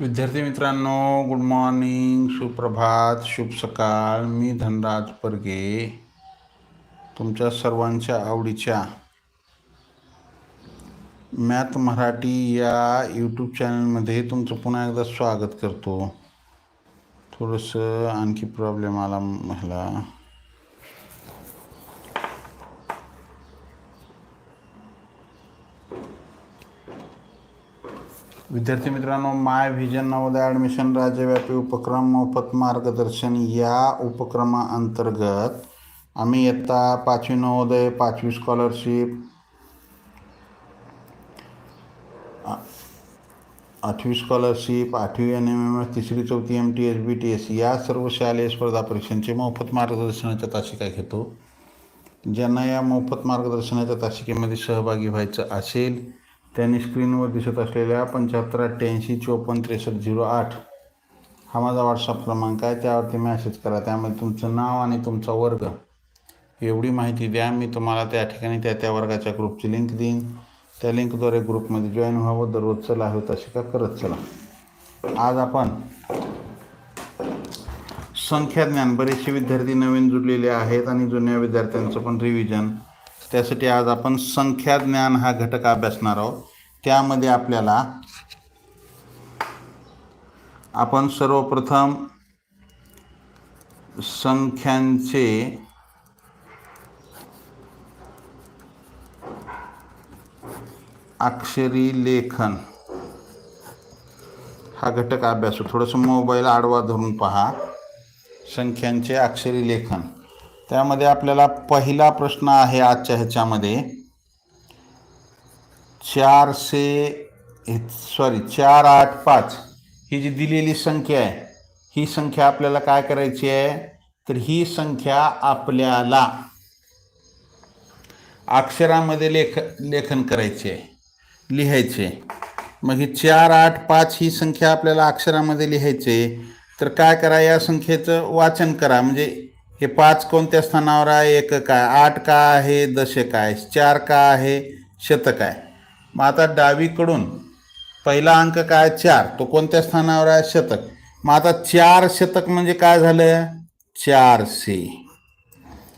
विद्यार्थी मित्रांनो good morning सुप्रभात शुभ सकाळ. मी धनराज परगे तुमच्या सर्वांच्या आवडीच्या मॅथ मराठी या यूट्यूब चॅनलमध्ये तुमचं पुन्हा एकदा स्वागत करतो. थोडंसं आणखी प्रॉब्लेम आला मला. विद्यार्थी मित्रांनो माय व्हिजन नवोदय ॲडमिशन राज्यव्यापी उपक्रम मोफत मार्गदर्शन या उपक्रमाअंतर्गत आम्ही इयत्ता पाचवी नवोदय पाचवी स्कॉलरशिप आठवी स्कॉलरशिप आठवी एन एम एम एस तिसरी चौथी M T S B T S या सर्व शालेय स्पर्धा परीक्षांचे मोफत मार्गदर्शनाच्या तासिका घेतो. ज्यांना या मोफत मार्गदर्शनाच्या तासिकेमध्ये सहभागी व्हायचं असेल त्यांनी स्क्रीनवर दिसत असलेल्या पंच्याहत्तर अठ्ठ्याऐंशी चोपन्न त्रेसष्ट झिरो आठ हा माझा व्हॉट्सअप क्रमांक आहे. त्यावरती मॅसेज करा. त्यामध्ये तुमचं नाव आणि तुमचा वर्ग. एवढी माहिती द्या. मी तुम्हाला त्या ठिकाणी त्या त्या वर्गाच्या ग्रुपची लिंक देईन. त्या लिंकद्वारे ग्रुपमध्ये जॉईन व्हावं. दररोज चला हवं तशी का करत चला. आज आपण संख्या ज्ञान बरेचसे विद्यार्थी नवीन जुडलेले आहेत आणि जुन्या विद्यार्थ्यांचं पण रिव्हिजन त्यासाठी आज आपण संख्या ज्ञान हा घटक अभ्यासणार आहोत. त्यामध्ये आपल्याला आपण सर्वप्रथम संख्यांचे अक्षरी लेखन हा घटक अभ्यासू. थोडंसं मोबाईल आडवा धरून पहा. संख्यांचे अक्षरी लेखन. त्यामध्ये आपल्याला पहिला प्रश्न आहे आजच्या ह्याच्यामध्ये. चारशे सॉरी चार आठ पाच. ही जी दिलेली संख्या आहे ही संख्या आपल्याला काय करायची आहे? तर ही संख्या आपल्याला अक्षरामध्ये लेख लेखन करायचे आहे लिहायचे मग ही चार आठ पाच ही संख्या आपल्याला अक्षरामध्ये लिहायचे तर काय करा या संख्येचं वाचन करा. म्हणजे हे पाच कोणत्या स्थानावर आहे? एक काय? आठ का आहे? दशक आहे चार का आहे? शतक आहे मग आता डावीकडून पहिला अंक काय? चार. तो कोणत्या स्थानावर आहे? शतक. मग आता चार शतक म्हणजे काय झालं? चारशे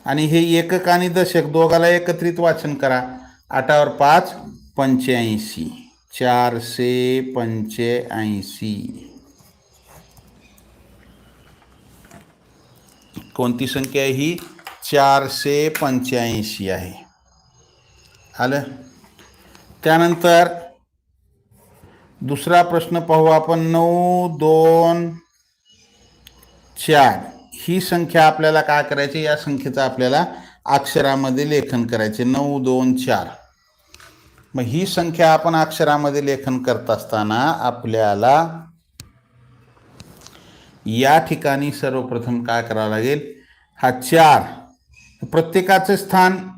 आणि हे एकक आणि दशक दोघाला एकत्रित वाचन करा. आठावर पाच पंच्याऐंशी. चारशे पंच्याऐंशी. कोणती संख्या आहे ही? चारशे पंच्याऐंशी आहे. आलं? त्यानंतर दुसरा प्रश्न पाहू आपण. नऊ दोन चार. ही संख्या आपल्याला काय करायची? या संख्येचं आपल्याला अक्षरामध्ये लेखन करायचे. नऊ दोन चार. मग ही संख्या आपण अक्षरामध्ये लेखन करत असताना आपल्याला या ठिकाणी सर्वप्रथम काय करावं लागेल? हा चार. प्रत्येकाचे स्थान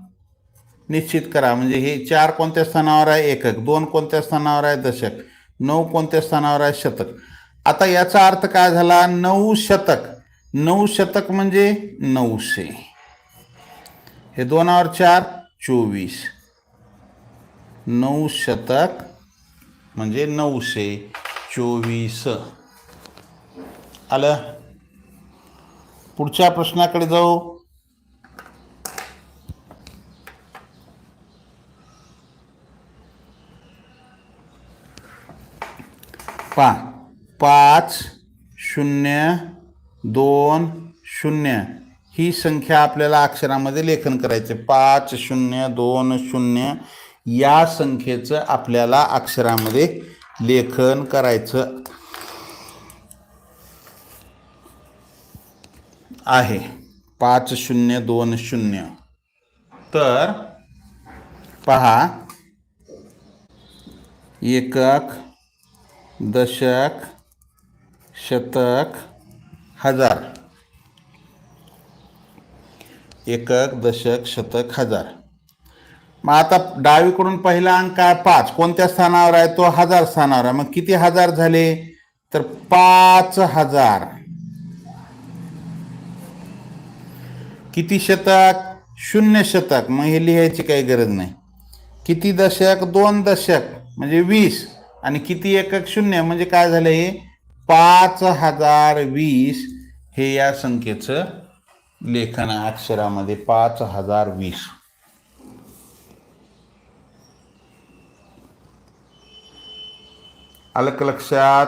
निश्चित करा. म्हणजे हे चार कोणत्या स्थानावर आहे? एकक. दोन कोणत्या स्थानावर आहे? दशक. नऊ कोणत्या स्थानावर आहे? शतक. आता याचा अर्थ काय झाला? नऊ शतक. नऊ शतक म्हणजे नऊशे. हे दोनावर चार चोवीस. नऊ शतक म्हणजे नऊशे चोवीस. आलं? पुढच्या प्रश्नाकडे जाऊ. पा पाच शून्य दोन शून्य. ही संख्या आपल्याला अक्षरामध्ये लेखन करायचे. पाच शून्य दोन शून्य. या संख्येचं आपल्याला अक्षरामध्ये लेखन करायचं. आहे. पाच शून्य दोन शून्य. तर पहा. एकक दशक शतक हजार. एकक दशक शतक हजार. मग आता डावीकडून पहिला अंक काय पाच. कोणत्या स्थानावर आहे? तो हजार स्थानावर आहे. मग किती हजार झाले? तर पाच हजार. किती शतक? शून्य शतक. मग हे लिहायची काही गरज नाही. किती दशक? दोन दशक. म्हणजे वीस. आणि किती एकक? शून्य. म्हणजे काय झालं हे? पाच हजार वीस हे या संख्येचं लेखन अक्षरामध्ये. पाच हजार वीस. अलक लक्षात.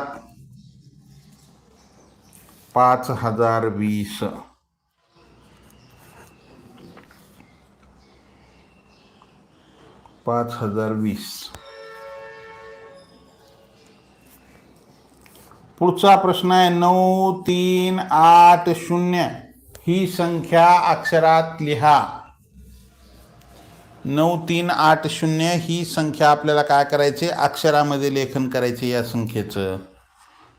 पाच हजार वीस. पाच हजार वीस. पुढचा प्रश्न आहे नऊ तीन आठ शून्य. ही संख्या अक्षरात लिहा. नऊ तीन आठ शून्य ही संख्या आपल्याला काय करायचे? अक्षरामध्ये लेखन करायचे या संख्येचं.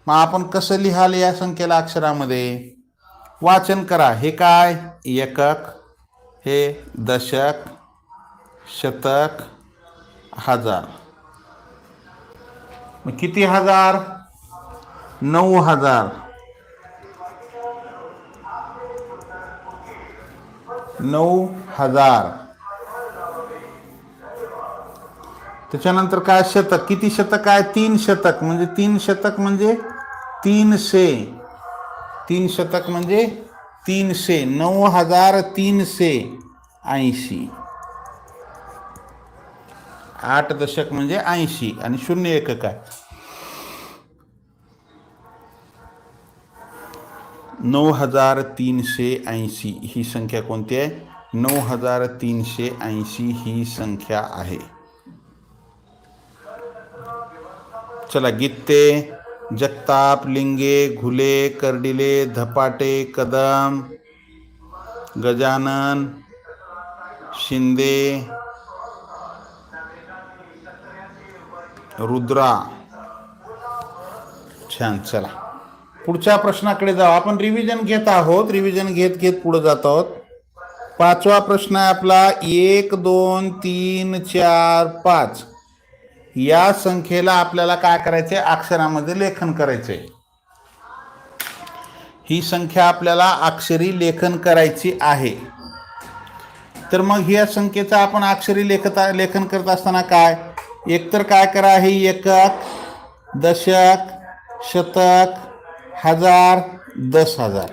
मग आपण कसं लिहाल या संख्येला अक्षरामध्ये? वाचन करा. हे काय? एकक. हे दशक. शतक. हजार. मग किती हजार? नऊ हजार. नऊ हजार. त्याच्यानंतर काय शतक? किती शतक आहे? तीन शतक. म्हणजे तीन शतक म्हणजे तीनशे. तीन शतक म्हणजे तीनशे. नऊ हजार तीनशे ऐंशी. आठ दशक म्हणजे ऐंशी आणि शून्य एकक आहे. नऊ हजार तीनशे ऐंशी ही संख्या कोणती आहे? नऊ हजार तीनशे ऐंशी ही संख्या आहे. चला गित्ते जगताप लिंगे घुले कर्डिले धपाटे कदम गजानन शिंदे रुद्रा. छान चला. पुढच्या प्रश्नाकडे जाऊ. आपण रिव्हिजन घेत आहोत. रिव्हिजन घेत घेत पुढे जात आहोत. पाचवा प्रश्न आहे आपला. एक दोन तीन चार पाच. या संख्येला आपल्याला काय करायचे अक्षरामध्ये लेखन करायचे ही संख्या आपल्याला अक्षरी लेखन करायची आहे. तर मग ह्या संख्येचं आपण अक्षरी लेखत लेखन करत असताना काय? एकतर काय करा हे एकक दशक शतक हजार दस हजार.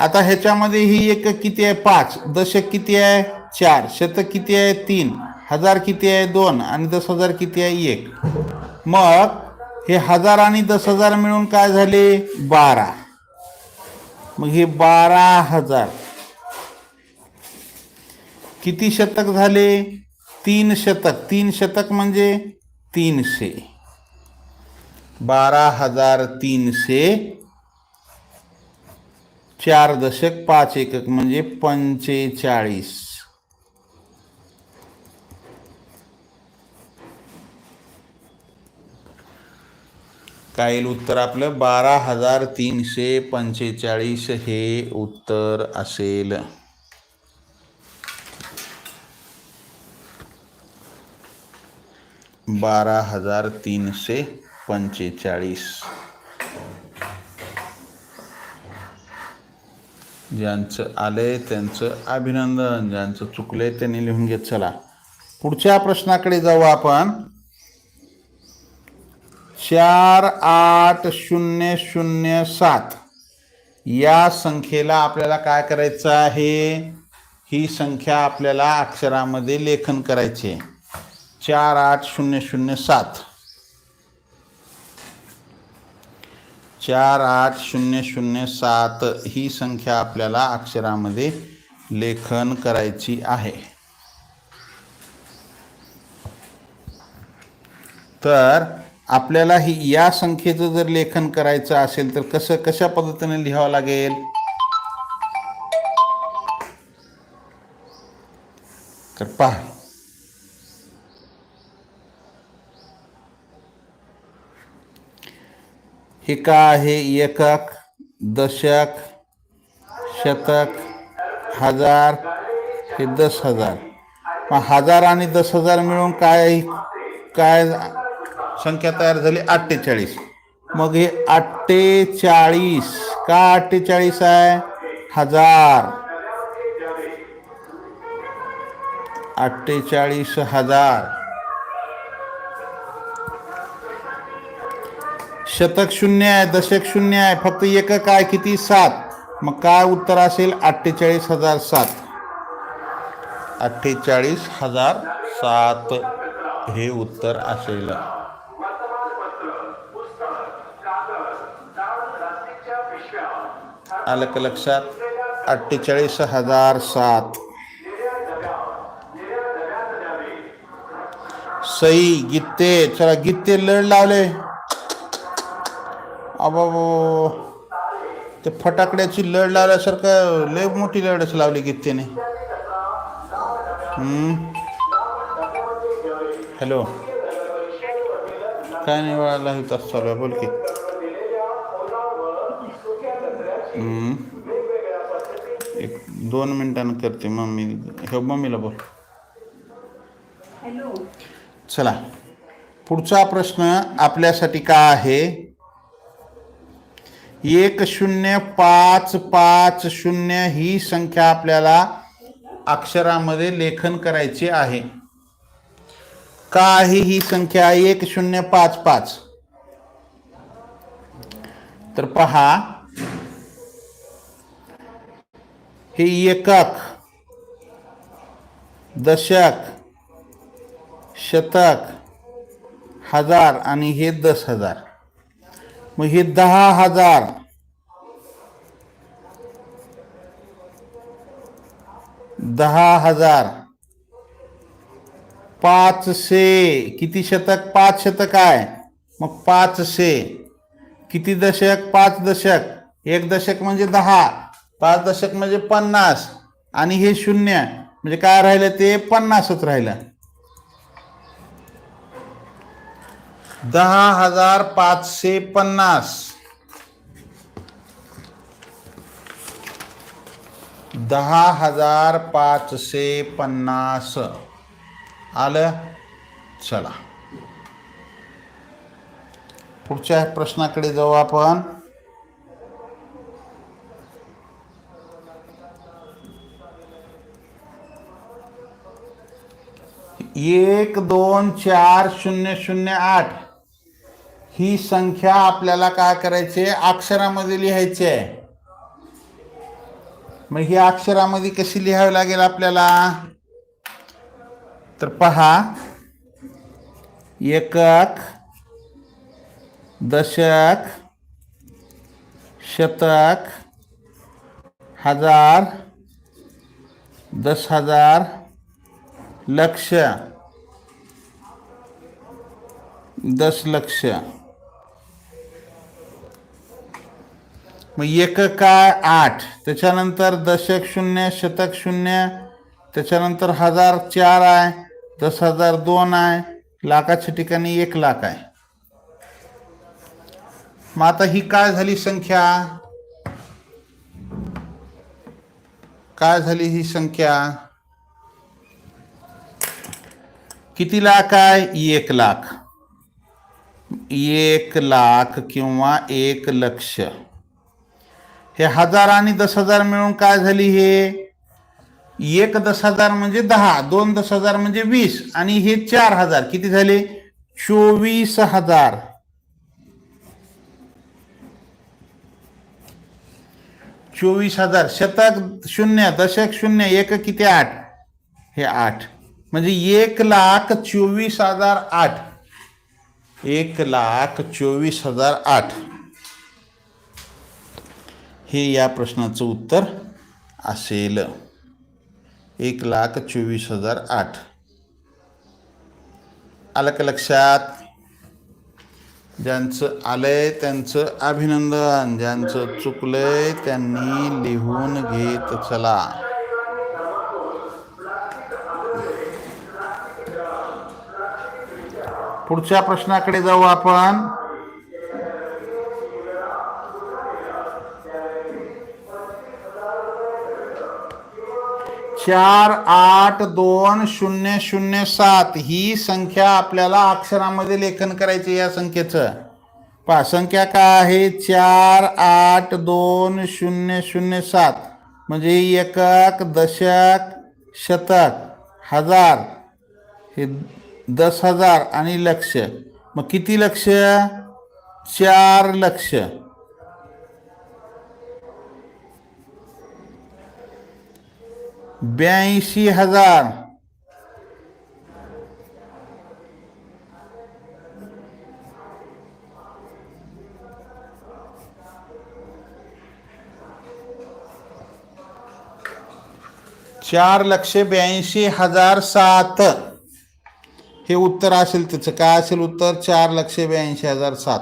आता ह्याच्यामध्ये ही एक किती आहे? पाच. दशक किती आहे? चार. शतक किती आहे? तीन. हजार किती आहे? दोन. आणि दस हजार किती आहे? एक. मग हे हजार आणि दस हजार मिळून काय झाले? बारा. मग हे बारा हजार. किती शतक झाले? तीन शतक तीन शतक म्हणजे तीनशे. बारा हजार तीनशे चार दशक पाच एकक म्हणजे पंचेचाळीस. काय येईल उत्तर आपलं बारा हजार तीनशे पंचेचाळीस हे उत्तर असेल. बारा हजार तीनशे पंचेचाळीस. ज्यांचं आलंय त्यांचं अभिनंदन ज्यांचं चुकलंय त्यांनी लिहून घेत चला. पुढच्या प्रश्नाकडे जाऊ आपण. चार आठ शून्य शून्य सात. या संख्येला आपल्याला काय करायचं आहे? ही संख्या आपल्याला अक्षरामध्ये लेखन करायची आहे. चार आठ शून्य शून्य सात. चार आठ शून्य शून्य सात ही संख्या आपल्याला अक्षरामध्ये लेखन करायची आहे. तर आपल्याला ही या संख्येचं जर लेखन करायचं असेल तर कसं कशा पद्धतीने लिहावं लागेल? तर पहा. हे काय आहे एकक दशक शतक हजार हे दस हजार. मग हजार आणि दस हजार मिळून काय काय संख्या तयार झाली? अठ्ठेचाळीस. मग हे अठ्ठेचाळीस. का अठ्ठेचाळीस आहे? हजार. अठ्ठेचाळीस हजार. शतक शून्य आहे दशक शून्य आहे फक्त एक काय किती? सात. मग काय उत्तर असेल? अठ्ठेचाळीस हजार सात. अठ्ठेचाळीस हजार सात हे उत्तर असेल. आलं का लक्षात? अठ्ठेचाळीस हजार सात. सई गित्ते चला गित्ते लढ लावले. अबाबो ते फटाकड्याची लढ लावल्यासारखं लय मोठी लढच लावली गीतेने. हॅलो काय नाही बाळा लाईव्ह तास चालू आहे बोल की. एक दोन मिनिटानं करते मम्मी. हे मम्मीला बोल. हॅलो चला. पुढचा प्रश्न आपल्यासाठी काय आहे? एक शून्य पाच पाच शून्य ही संख्या आपल्याला अक्षरामध्ये लेखन करायची आहे. का आहे ही संख्या एक शून्य पाच पाच. तर पहा. हे एकक दशक शतक हजार आणि हे दस हजार. मग हे दहा हजार. दहा हजार. पाचशे. किती शतक? पाच शतक आहे. मग पाचशे. किती दशक? पाच दशक. एक दशक म्हणजे दहा. पाच दशक म्हणजे पन्नास. आणि हे शून्य. म्हणजे काय राहिलं ते? पन्नासच राहिलं. दहा हजार पाचशे पन्नास. दहा हजार पाचशे पन्नास. आलं? चला. पुढच्या प्रश्नाकडे जाऊ आपण. एक दोन चार शून्य शून्य आठ. ही संख्या आपल्याला काय करायची? आहे? अक्षरामध्ये लिहायची आहे. मग ही अक्षरामध्ये कशी लिहावी लागेल आपल्याला? तर पहा. एकक दशक शतक हजार दस हजार लक्ष. दस लक्ष मग एक काय आठ त्याच्यानंतर दशक शून्य शतक शून्य त्याच्यानंतर हजार चार आहे दस हजार दोन आहे लाखाच्या ठिकाणी एक लाख आहे. मग आता ही काय झाली संख्या? काय झाली ही संख्या? किती लाख आहे? एक लाख. एक लाख किंवा एक लक्ष. हे हजार आणि दस हजार मिळून काय झाली हे? एक दस हजार म्हणजे दहा दोन दस हजार म्हणजे वीस आणि हे चार हजार. किती झाले? चोवीस हजार. चोवीस हजार. शतक शून्य दशक शून्य एक किती आठ? हे आठ. म्हणजे एक लाख चोवीस हजार आठ. एक लाख चोवीस हजार आठ. हे या प्रश्नाचं उत्तर असेल. एक लाख चोवीस हजार आठ. आलं का लक्षात? ज्यांचं आलंय त्यांचं अभिनंदन. ज्यांचं चुकलंय त्यांनी लिहून घेत चला. पुढच्या प्रश्नाकडे जाऊ आपण. चार आठ दोन शून्य शून्य सात ही संख्या आपल्याला अक्षरामध्ये लेखन करायचे या संख्येचं. पहा संख्या काय आहे? चार आठ दोन शून्य शून्य सात. म्हणजे एकक दशक शतक हजार. हे दस हजार आणि लक्ष. मग किती लक्ष? चार लक्ष. ब्याऐंशी हजार. चार लक्ष ब्याऐंशी हजार सात. हे उत्तर असेल त्याचं. काय असेल उत्तर? चार लक्ष ब्याऐंशी हजार सात.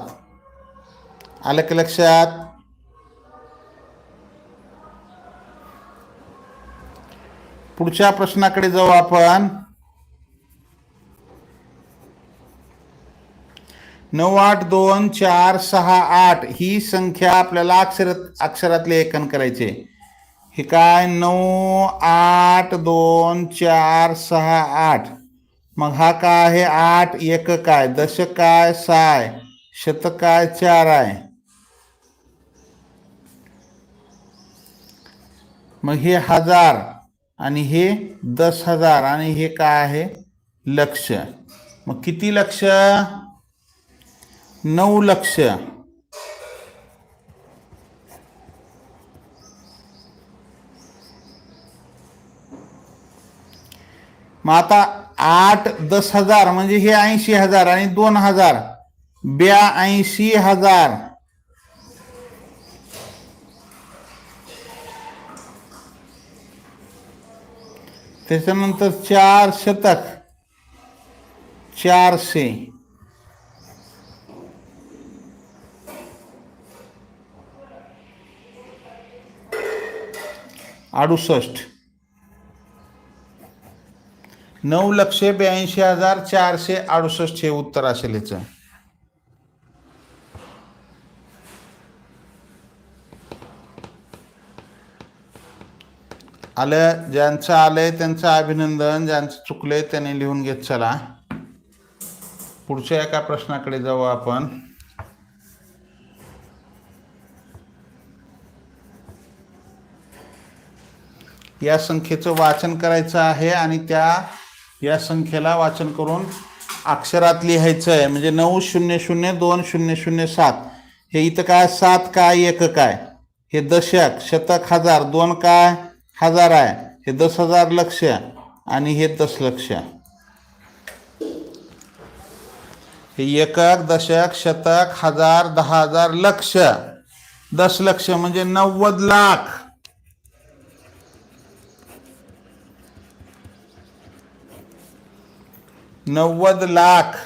आलं का लक्षात? पुढच्या प्रश्नाकडे जाऊ आपण. नऊ आठ दोन चार सहा आठ ही संख्या आपल्याला अक्षर अक्षरात लेखन करायचे. हे काय? नऊ आठ दोन चार सहा आठ. मग हा काय आहे? आठ एक काय? दशक काय? साय. शतक काय? चार आहे. मग हे हजार. आणि हे दस हजार. आणि हे काय आहे? लक्ष. मग किती लक्ष? नऊ लक्ष. मग आता आठ दस हजार म्हणजे हे ऐंशी हजार आणि दोन हजार. ब्याऐंशी हजार. त्याच्यानंतर चार शतक. चारशे. अडुसष्ट. नऊ लक्ष ब्याऐंशी हजार चारशे अडुसष्ट हे उत्तर असेल याचं. आलं ज्यांचं आलंय त्यांचं अभिनंदन ज्यांचं चुकलंय त्यांनी लिहून घेत चला. पुढच्या एका प्रश्नाकडे जाऊ आपण. या संख्येचं वाचन करायचं आहे आणि त्या या संख्येला वाचन करून अक्षरात लिहायचं आहे म्हणजे नऊ शून्य शून्य दोन शून्य शून्य सात. हे इथं काय? सात काय? एक काय? हे दशक शतक हजार. दोन काय? हजार आहे. हे दस हजार लक्ष आणि हे दस लक्ष. हे एकक दशक शतक हजार दहा हजार लक्ष. दशलक्ष म्हणजे नव्वद लाख. नव्वद लाख.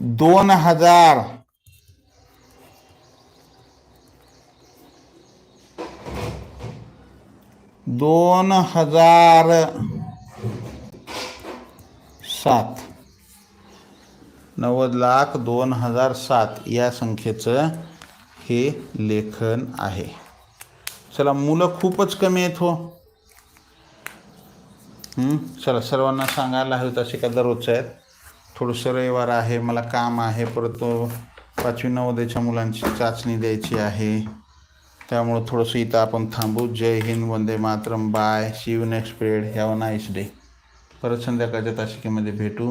दोन हजार. दोन हजार सात. नव्वद लाख दोन हजार सात या संख्येचं हे लेखन आहे. चला मुलं खूपच कमी आहेत हो. चला सर्वांना सांगायला हवेत असे का दररोजचे आहेत. थोडंसं रविवार आहे मला काम आहे परत पाचवी नवोदयच्या मुलांची चाचणी द्यायची आहे. त्यामुळं थोडंसं इथं आपण थांबू. जय हिंद वंदे Mataram. Bye. See you next period have a nice day परत संध्याकाळच्या तासिकेमध्ये भेटू.